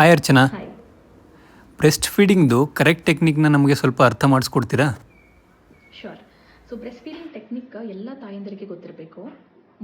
Hi Archana. Breast ಫೀಡಿಂಗ್ದು correct ಟೆಕ್ನಿಕ್ನ ನಮಗೆ ಸ್ವಲ್ಪ ಅರ್ಥ ಮಾಡಿಸ್ಕೊಡ್ತೀರಾ? Sure so breast feeding technique ಎಲ್ಲ ತಾಯಂದರಿಗೆ ಗೊತ್ತಿರಬೇಕು.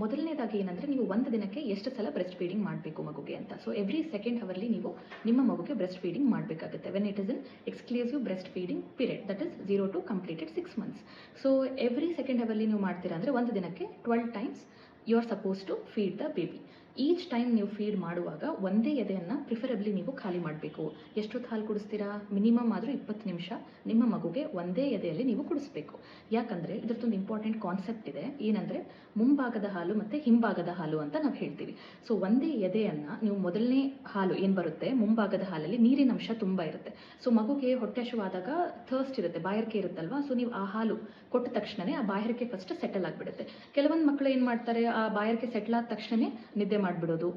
ಮೊದಲನೇದಾಗಿ ಏನಂದರೆ ನೀವು ಒಂದು ದಿನಕ್ಕೆ ಎಷ್ಟು ಸಲ ಬ್ರೆಸ್ಟ್ ಫೀಡಿಂಗ್ ಮಾಡಬೇಕು ಮಗುಗೆ ಅಂತ. ಸೊ ಎವ್ರಿ ಸೆಕೆಂಡ್ ಅವರ್ಲಿ ನೀವು ನಿಮ್ಮ ಮಗುಗೆ ಬ್ರೆಸ್ಟ್ ಫೀಡಿಂಗ್ ಮಾಡಬೇಕಾಗುತ್ತೆ. When it is in exclusive breast feeding period that is zero to completed six months so every second hourly ನೀವು ಮಾಡ್ತೀರಾ ಅಂದರೆ ಒಂದು ದಿನಕ್ಕೆ twelve times you are suppose to feed the baby each time ನೀವು feed ಮಾಡುವಾಗ ಒಂದೇ ಎದೆಯನ್ನು preferably ನೀವು ಖಾಲಿ ಮಾಡಬೇಕು. ಎಷ್ಟೊತ್ತು ಹಾಲು ಕುಡಿಸ್ತೀರಾ? ಮಿನಿಮಮ್ ಆದರೂ ಇಪ್ಪತ್ತು ನಿಮಿಷ. ನಿಮ್ಮ ಮಗುಗೆ ಒಂದೇ ಎದೆಯಲ್ಲಿ ನೀವು ಕುಡಿಸ್ಬೇಕು. ಯಾಕಂದರೆ ಇದ್ರದ್ದೊಂದು ಇಂಪಾರ್ಟೆಂಟ್ ಕಾನ್ಸೆಪ್ಟ್ ಇದೆ. ಏನಂದರೆ ಮುಂಭಾಗದ ಹಾಲು ಮತ್ತು ಹಿಂಭಾಗದ ಹಾಲು ಅಂತ ನಾವು ಹೇಳ್ತೀವಿ. ಸೊ ಒಂದೇ ಎದೆಯನ್ನು ನೀವು ಮೊದಲನೇ ಹಾಲು ಏನು ಬರುತ್ತೆ? ಮುಂಭಾಗದ ಹಾಲಲ್ಲಿ ನೀರಿನ ಅಂಶ ತುಂಬ ಇರುತ್ತೆ. ಸೊ ಮಗುಗೆ ಹೊಟ್ಟೆ ಹಶುವಾದಾಗ ಥರ್ಸ್ಟ್ ಇರುತ್ತೆ, ಬಾಯರ್ಕೆ ಇರುತ್ತಲ್ವಾ? ಸೊ ನೀವು ಆ ಹಾಲು ಕೊಟ್ಟ ತಕ್ಷಣವೇ ಆ ಬಾಯರ್ಕೆ ಫಸ್ಟ್ ಸೆಟಲ್ ಆಗಿಬಿಡುತ್ತೆ. ಕೆಲವೊಂದು ಮಕ್ಕಳು ಏನು ಮಾಡ್ತಾರೆ? ಆ ಬಾಯರ್ಕೆ ಸೆಟ್ಲ್ ಆದ ತಕ್ಷಣವೇ ನಿದ್ದೆ ಮಾಡಿಬಿಡೋದು.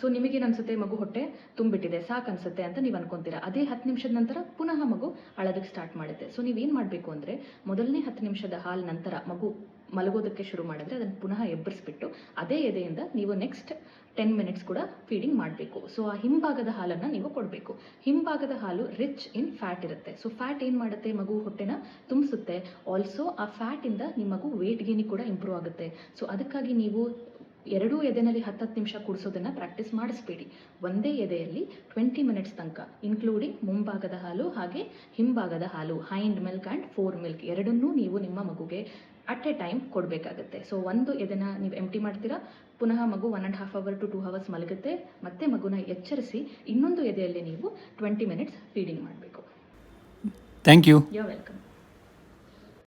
ಸೊ ನಿಮಗೇನನ್ಸುತ್ತೆ ಮಗು ಹೊಟ್ಟೆ ತುಂಬಿಟ್ಟಿದೆ. ಸಾಕು ಅನ್ಸುತ್ತೆ ಅಂತ ನೀವು ಅನ್ಕೊಂತೀರಾ? ಅದೇ ಹತ್ತು ನಿಮಿಷದ ನಂತರ ಪುನಃ ಮಗು ಅಳೋದಕ್ಕೆ ಸ್ಟಾರ್ಟ್ ಮಾಡುತ್ತೆ. ಸೊ ನೀವೇನು ಮಾಡಬೇಕು ಅಂದರೆ ಮೊದಲನೇ ಹತ್ತು ನಿಮಿಷದ ಹಾಲು ನಂತರ ಮಗು ಮಲಗೋದಕ್ಕೆ ಶುರು ಮಾಡಿದ್ರೆ ಅದನ್ನು ಪುನಃ ಎಬ್ಬರಿಸ್ಬಿಟ್ಟು ಅದೇ ಎದೆಯಿಂದ ನೀವು ನೆಕ್ಸ್ಟ್ ಟೆನ್ ಮಿನಿಟ್ಸ್ ಕೂಡ ಫೀಡಿಂಗ್ ಮಾಡಬೇಕು. ಸೊ ಆ ಹಿಂಭಾಗದ ಹಾಲನ್ನು ನೀವು ಕೊಡಬೇಕು. ಹಿಂಭಾಗದ ಹಾಲು ರಿಚ್ ಇನ್ ಫ್ಯಾಟ್ ಇರುತ್ತೆ. ಸೊ ಫ್ಯಾಟ್ ಏನು ಮಾಡುತ್ತೆ ಮಗು ಹೊಟ್ಟೆನ ತುಂಬಿಸುತ್ತೆ? ಆಲ್ಸೋ ಆ ಫ್ಯಾಟಿಂದ ನಿಮ್ಮ ಮಗು ವೇಟ್ ಗೇನಿ ಕೂಡ ಇಂಪ್ರೂವ್ ಆಗುತ್ತೆ. ಸೊ ಅದಕ್ಕಾಗಿ ನೀವು ಎರಡೂ ಎದೆನಲ್ಲಿ ಹತ್ತತ್ತು ನಿಮಿಷ ಕುಡಿಸೋದನ್ನು ಪ್ರಾಕ್ಟೀಸ್ ಮಾಡಿಸ್ಬೇಡಿ. ಒಂದೇ ಎದೆಯಲ್ಲಿ ಟ್ವೆಂಟಿ ಮಿನಿಟ್ಸ್ ತನಕ ಇನ್ಕ್ಲೂಡಿಂಗ್ ಮುಂಭಾಗದ ಹಾಲು ಹಾಗೆ ಹಿಂಭಾಗದ ಹಾಲು hind milk and fore milk ಎರಡನ್ನೂ ನೀವು ನಿಮ್ಮ ಮಗುಗೆ ಅಟ್ ಎ ಟೈಮ್ ಕೊಡಬೇಕಾಗುತ್ತೆ. ಸೊ ಒಂದು ಎದೆನ ನೀವು ಎಂಟಿ ಮಾಡ್ತೀರಾ ಪುನಃ ಮಗು one and half hour to two hours ಮಲಗುತ್ತೆ ಮತ್ತೆ ಮಗುನ ಎಚ್ಚರಿಸಿ ಇನ್ನೊಂದು ಎದೆಯಲ್ಲಿ ನೀವು ಟ್ವೆಂಟಿ ಮಿನಿಟ್ಸ್ ಫೀಡಿಂಗ್ ಮಾಡಬೇಕು. Thank you you welcome